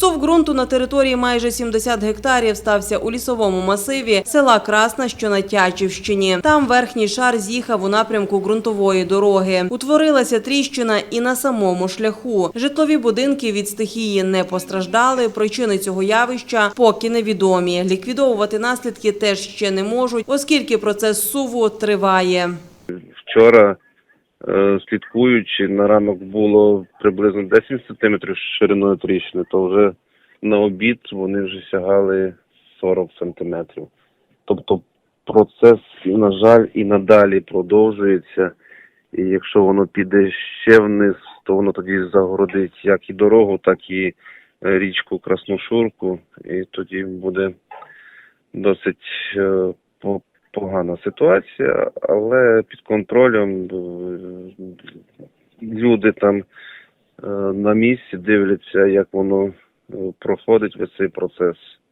Сув ґрунту на території майже 70 гектарів стався у лісовому масиві села Красна, що на Тячівщині. Там верхній шар з'їхав у напрямку ґрунтової дороги. Утворилася тріщина і на самому шляху. Житлові будинки від стихії не постраждали. Причини цього явища поки невідомі. Ліквідовувати наслідки теж ще не можуть, оскільки процес суву триває. Вчора, слідкуючи, на ранок було приблизно 10 сантиметрів шириною тріщини, то вже на обід вони вже сягали 40 сантиметрів. Тобто процес, на жаль, і надалі продовжується. І якщо воно піде ще вниз, то воно тоді загородить як і дорогу, так і е, річку Красношурку, і тоді буде досить е, ситуація, але під контролем е, люди там е, на місці дивляться, як воно е, проходить весь цей процес.